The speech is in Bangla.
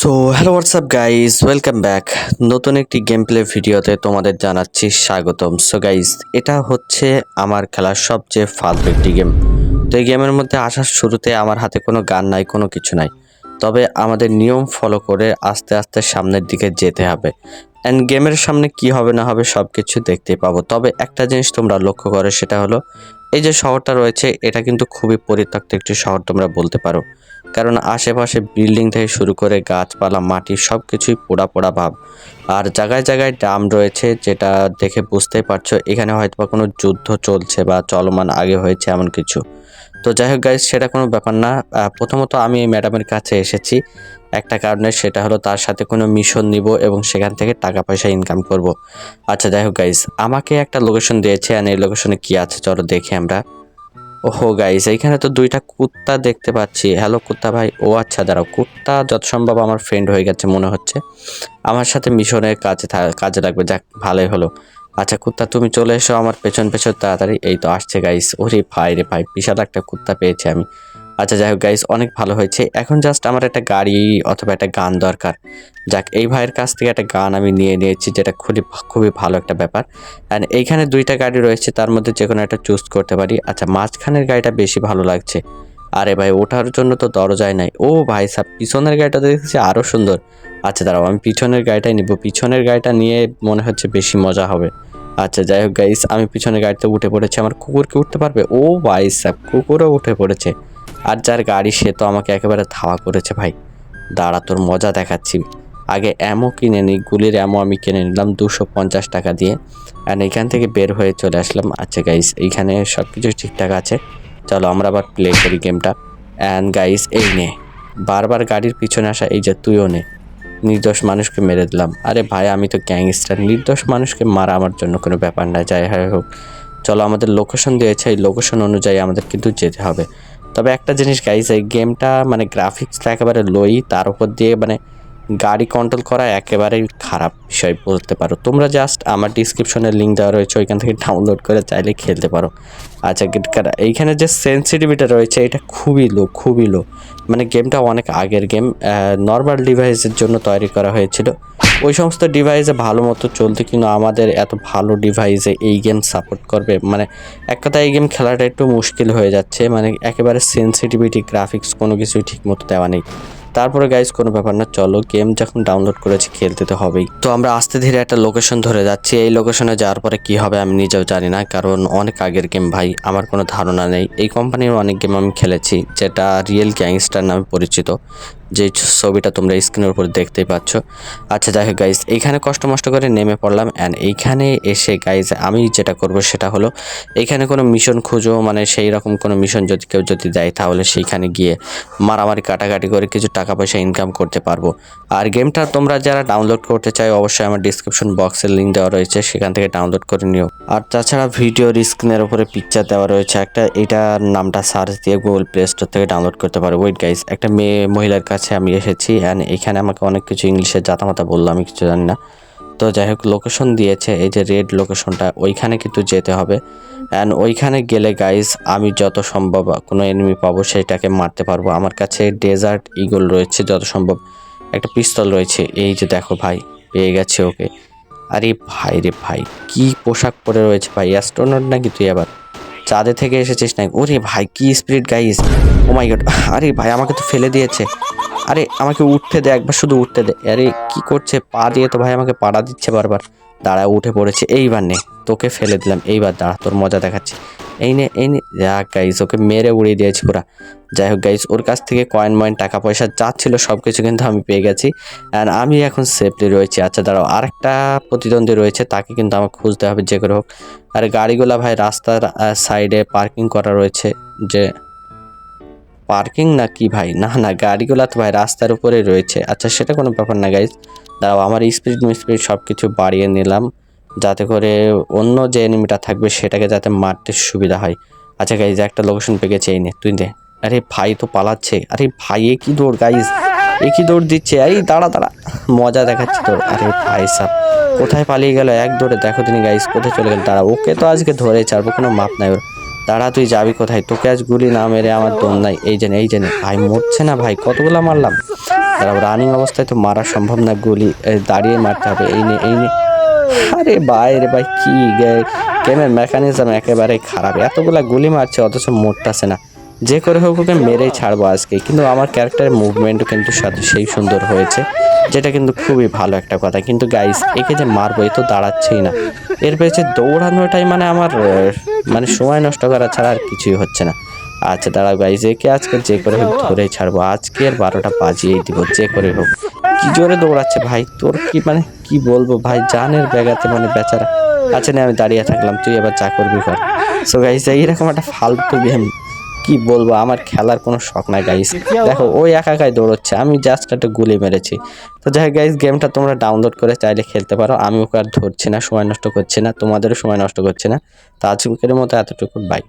So hello WhatsApp guys welcome back নতুন একটি গেম প্লে ভিডিওতে তোমাদের জানাচ্ছি স্বাগতম। সো গাইজ এটা হচ্ছে আমার খেলার সবচেয়ে ফালতু একটি গেম তো এই গেমের মধ্যে আসার শুরুতে আমার হাতে কোনো গান নাই, কোনো কিছু নাই। তবে আমাদের নিয়ম ফলো করে আস্তে আস্তে সামনের দিকে যেতে হবে। অ্যান্ড গেমের সামনে কি হবে না হবে সব কিছু দেখতে পাবো। তবে একটা জিনিস তোমরা লক্ষ্য করো, সেটা হলো, এই যে শহরটা রয়েছে, এটা কিন্তু খুবই পরিত্যক্ত একটি শহর, তোমরা বলতে পারো। কারণ আশেপাশে বিল্ডিং থেকে শুরু করে গাছপালা, মাটি সব কিছুই পোড়া পোড়া ভাব। আর জায়গায় জায়গায় ড্রাম রয়েছে, যেটা দেখে বুঝতেই পারছ, এখানে হয়তো বা কোনো যুদ্ধ চলছে বা চলমান আগে হয়েছে এমন কিছু। তো যাই হোক গাইজ সেটা কোনো ব্যাপার না। প্রথমত আমি এই ম্যাডামের কাছে এসেছি। একটা কারণে সেটা হলো তার সাথে কোনো মিশন নিব এবং সেখান থেকে টাকা পয়সা ইনকাম করব। আচ্ছা যাই হোক গাইজ আমাকে একটা লোকেশন দিয়েছে আর এই লোকেশনে কি আছে, চলো দেখি আমরা। ওহো গাইস এইখানে তো দুইটা কুত্তা দেখতে পাচ্ছি। হ্যালো কুত্তা ভাই। ও আচ্ছা দাঁড়াও। কুত্তা যত সম্ভব আমার ফ্রেন্ড হয়ে গেছে, মনে হচ্ছে। আমার সাথে মিশনের কাজে কাজে লাগবে, যাক, ভালোই হলো। আচ্ছা কুত্তা, তুমি চলে এসো আমার পেছন পেছন, তাড়াতাড়ি। এই তো আসছে গাইস ওরে ভাই রে ভাই, বিশাল একটা কুত্তা পেয়েছি আমি। আচ্ছা যাই হোক গাইস অনেক ভালো হয়েছে। এখন জাস্ট আমার একটা গাড়ি অথবা একটা গান দরকার। যাক, এই ভাইয়ের কাছ থেকে একটা গান আমি নিয়ে নিয়েছি, যেটা খুবই খুবই ভালো একটা ব্যাপার। অ্যান্ড এইখানে দুইটা গাড়ি রয়েছে, তার মধ্যে যে কোনো একটা চুজ করতে পারি। আচ্ছা মাঝখানের গাড়িটা বেশি ভালো লাগছে। আরে ভাই, ওঠার জন্য তো দরজায় নাই। ও ভাই সাব, পিছনের গাড়িটা দেখছি আরও সুন্দর। আচ্ছা দাঁড়াও, আমি পিছনের গাড়িটাই নিব। পিছনের গাড়িটা নিয়ে মনে হচ্ছে বেশি মজা হবে। আচ্ছা যাই হোক গাইস আমি পিছনের গাড়িতে উঠে পড়েছি। আমার কুকুর কি উঠতে পারবে? ও ভাই সাব, কুকুরও উঠে পড়েছে। আর যার গাড়ি সে তো আমাকে একেবারে ধাওয়া করেছে ভাই। দাঁড়া, তোর মজা দেখাচ্ছি। আগে অ্যামো কিনে নিই গুলির অ্যামো আমি কিনে নিলাম দুশো পঞ্চাশ টাকা দিয়ে। অ্যান্ড এখান থেকে বের হয়ে চলে আসলাম। আচ্ছা গাইস এইখানে সব কিছু ঠিকঠাক আছে। চলো আমরা আবার প্লে করি গেমটা অ্যান্ড গাইস এই নে। বারবার গাড়ির পিছনে আসা, এই যে তুইও নে। নির্দোষ মানুষকে মেরে দিলাম। আরে ভাই, আমি তো গ্যাংস্টার নির্দোষ মানুষকে মারা আমার জন্য কোনো ব্যাপার না। যাই হয় হোক, চলো আমাদের লোকেশন দিয়েছে। এই লোকেশন অনুযায়ী আমাদের কিন্তু যেতে হবে। তবে একটা জিনিস গাইছে এই গেমটা মানে গ্রাফিক্সটা একেবারে লোই তার উপর দিয়ে মানে গাড়ি কন্ট্রোল করা একেবারেই খারাপ বিষয় বলতে পারো। তোমরা জাস্ট আমার ডিসক্রিপশনে লিঙ্ক দেওয়া রয়েছে, ওইখান থেকে ডাউনলোড করে চাইলে খেলতে পারো। আচ্ছা এইখানে যে সেন্সিটিভিটা রয়েছে, এটা খুবই লো খুবই লো মানে গেমটা অনেক আগের গেম নর্মাল ডিভাইসের জন্য তৈরি করা হয়েছিল। ওই সমস্ত ডিভাইসে ভালো মতো চলতে কিন্তু আমাদের এত ভালো ডিভাইসে এই গেম সাপোর্ট করবে। মানে এক কথায় এই গেম খেলাটা একটু মুশকিল হয়ে যাচ্ছে। মানে একেবারে সেন্সিটিভিটি গ্রাফিক্স কোনো কিছুই ঠিক মতো দেওয়া নেই। তারপরে গাইজ কোনো ব্যাপার না, চলো গেম যখন ডাউনলোড করেছি, খেলতে তো হবেই। তো আমরা আস্তে ধীরে একটা লোকেশন ধরে যাচ্ছি। এই লোকেশনে যাওয়ার পরে কি হবে আমি নিজেও জানি না, কারণ অনেক আগের গেম ভাই, আমার কোনো ধারণা নেই। এই কোম্পানির অনেক গেম আমি খেলেছি, যেটা রিয়েল গ্যাংস্টার নামে পরিচিত। যে ছবিটা তোমরা স্ক্রিনের উপর দেখতেই পাচ্ছ। আচ্ছা যাই হোক গাইজ এইখানে কষ্ট মষ্ট করে নেমে পড়লাম অ্যান্ড এইখানে এসে গাইজ আমি যেটা করব সেটা হলো এইখানে কোনো মিশন খুঁজো মানে সেই রকম কোনো মিশন যদি কেউ যদি দেয়, তাহলে সেইখানে গিয়ে মারামারি কাটাকাটি করে কিছু টাকা পয়সা ইনকাম করতে পারব। আর গেমটা তোমরা যারা ডাউনলোড করতে চাই অবশ্যই আমার ডিসক্রিপশন বক্সের লিঙ্ক দেওয়া রয়েছে, সেখান থেকে ডাউনলোড করে নিও। আর তাছাড়া ভিডিওর স্ক্রিনের উপরে পিকচার দেওয়া রয়েছে, একটা, এটার নামটা সার্চ দিয়ে গুগল প্লে স্টোর থেকে ডাউনলোড করতে পারো। ওয়েট গাইস একটা মেয়ে, মহিলার কাছে আমি এসেছি অ্যান্ড এখানে আমাকে অনেক কিছু ইংলিশে জাতামাতা বলল, আমি কিছু জানি না। তো যাই হোক লোকেশন দিয়েছে, এই যে রেড লোকেশনটা ওইখানে কিন্তু যেতে হবে। অ্যান্ড ওইখানে গেলে গাইস আমি যত সম্ভব কোনো এনিমি পাবো সেইটাকে মারতে পারব। আমার কাছে ডেজার্ট ইগল রয়েছে, যত সম্ভব। একটা পিস্তল রয়েছে, এই যে দেখো ভাই, পেয়ে গেছে ওকে। আরে ভাই রে ভাই, কি পোশাক পরে রয়েছে ভাই অ্যাস্ট্রোনট নাকি তুই আবার? চাঁদে থেকে এসেছিস নাকি? ওরে ভাই, কি spirit guys oh my god আরে ভাই, আমাকে তো ফেলে দিয়েছে। আরে আমাকে উঠতে দে একবার, শুধু উঠতে দে। আরে কি করছে? পা দিয়ে তো ভাই আমাকে পাড়া দিচ্ছে বারবার। দাঁড়া, উঠে পড়েছে। এইবার নে, তোকে ফেলে দিলাম। এইবার দাঁড়া, তোর মজা দেখাচ্ছি। এই নে এই নে। গাইস ওকে মেরে উড়িয়ে দিয়েছি পুরা। যাই হোক গাইস ওর কাছ থেকে কয়েন ময়েন টাকা, পয়সা যা ছিল সব কিছু কিন্তু আমি পেয়ে গেছি। অ্যান্ড আমি এখন সেফলি রয়েছি। আচ্ছা দাঁড়াও, আরেকটা প্রতিদ্বন্দ্বী রয়েছে। তাকে কিন্তু আমাকে খুঁজতে হবে, যে করে হোক। আর গাড়িগুলা ভাই রাস্তার সাইডে পার্কিং করা রয়েছে, যে পার্কিং না কি ভাই? না না, গাড়িগুলো তো ভাই রাস্তার উপরে রয়েছে। আচ্ছা সেটা কোনো ব্যাপার না গাইজ দাঁড়াও, আমার স্পিড স্পিড সব কিছু বাড়িয়ে নিলাম, যাতে করে অন্য যে এনিমিটা থাকবে, সেটাকে যাতে মারতে সুবিধা হয়। আচ্ছা গাইজ একটা লোকেশন গেছে, এই নে, তুই দে। আরে ভাই, তো পালাচ্ছে। আরে ভাই, এ কি দৌড় গাইজ এ কি দৌড় দিচ্ছে? এই, দাঁড়া দাঁড়া। মজা দেখাচ্ছে তোর আরে ভাই সাহ কোথায় পালিয়ে গেল? এক দৌড়ে দেখো তিনি গাইজ কোথায় চলে গেল? দাঁড়া, ওকে তো আজকে ধরে ছাড়বো, কোনো মাপ নাই ওর। দাঁড়া, তুই যাবি কোথায়? তোকে আজ গুলি না মেরে আমার দম নাই। এই জেনে এই জেনে ভাই, মরছে না ভাই? কতগুলো মারলাম? তারা রানিং অবস্থায় তো মারা সম্ভব না গুলি। দাঁড়িয়ে মারতে হবে। এই নিয়ে এই নিয়ে আরে ভাই রে ভাই, কি গেমের মেকানিজম একেবারেই খারাপ। এতগুলা গুলি মারছে, অথচ মরতেছে না। যে করে হোক ওকে মেরেই ছাড়বো আজকে। কিন্তু আমার ক্যারেক্টারের মুভমেন্টও কিন্তু সাথে সেই সুন্দর হয়েছে, যেটা কিন্তু খুবই ভালো একটা কথা। কিন্তু গাইস একে যে মারবো এ তো দাঁড়াচ্ছেই না। এর পেয়েছে দৌড়ানোটাই মানে আমার মানে সময় নষ্ট করা ছাড়া আর কিছুই হচ্ছে না। আচ্ছা দাঁড়াও গাইজ একে আজকে যে করে হোক ধরেই ছাড়বো। আজকে আর বারোটা বাজিয়েই দিব, যে করে হোক। কি জোরে দৌড়াচ্ছে ভাই, তোর কি মানে কি বলব ভাই, জানের ব্যাগাতে মানে বেচারা। আচ্ছা না, আমি দাঁড়িয়ে থাকলাম, তুই এবার চা করবি কর। সো গাইজ এইরকম একটা ফালতু গেম কি বলব আমার খেলার কোনো শখ নাই গাইস দেখো ওই একা একাই দৌড়চ্ছে আমি জাস্ট একটা গুলি মেরেছি। তো যাই গাইস গেমটা তোমরা ডাউনলোড করে চাইলে খেলতে পারো। আমি ওকে আর ধরছি না সময় নষ্ট করছি না তোমাদেরও সময় নষ্ট করছি না। তো আজকের মতো এতটুকু বাই